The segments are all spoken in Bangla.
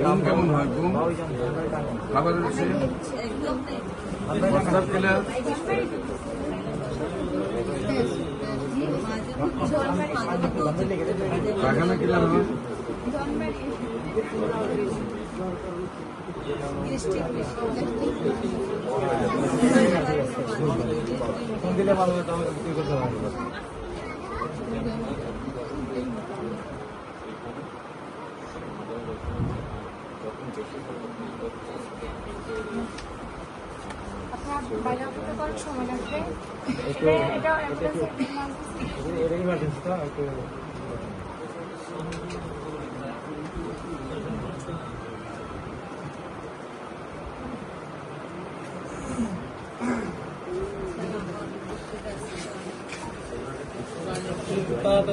ঘুম কেমন হয়, ঘুম? খাবার হচ্ছে? মশলা খেলে? পাখানা খেলে হয়? দিলে ভালো হবে তাহলে করতে পারব। Daha da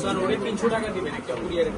স্যার ওরে তিনশো টাকা দিবেন একটা কুরিয়ারে।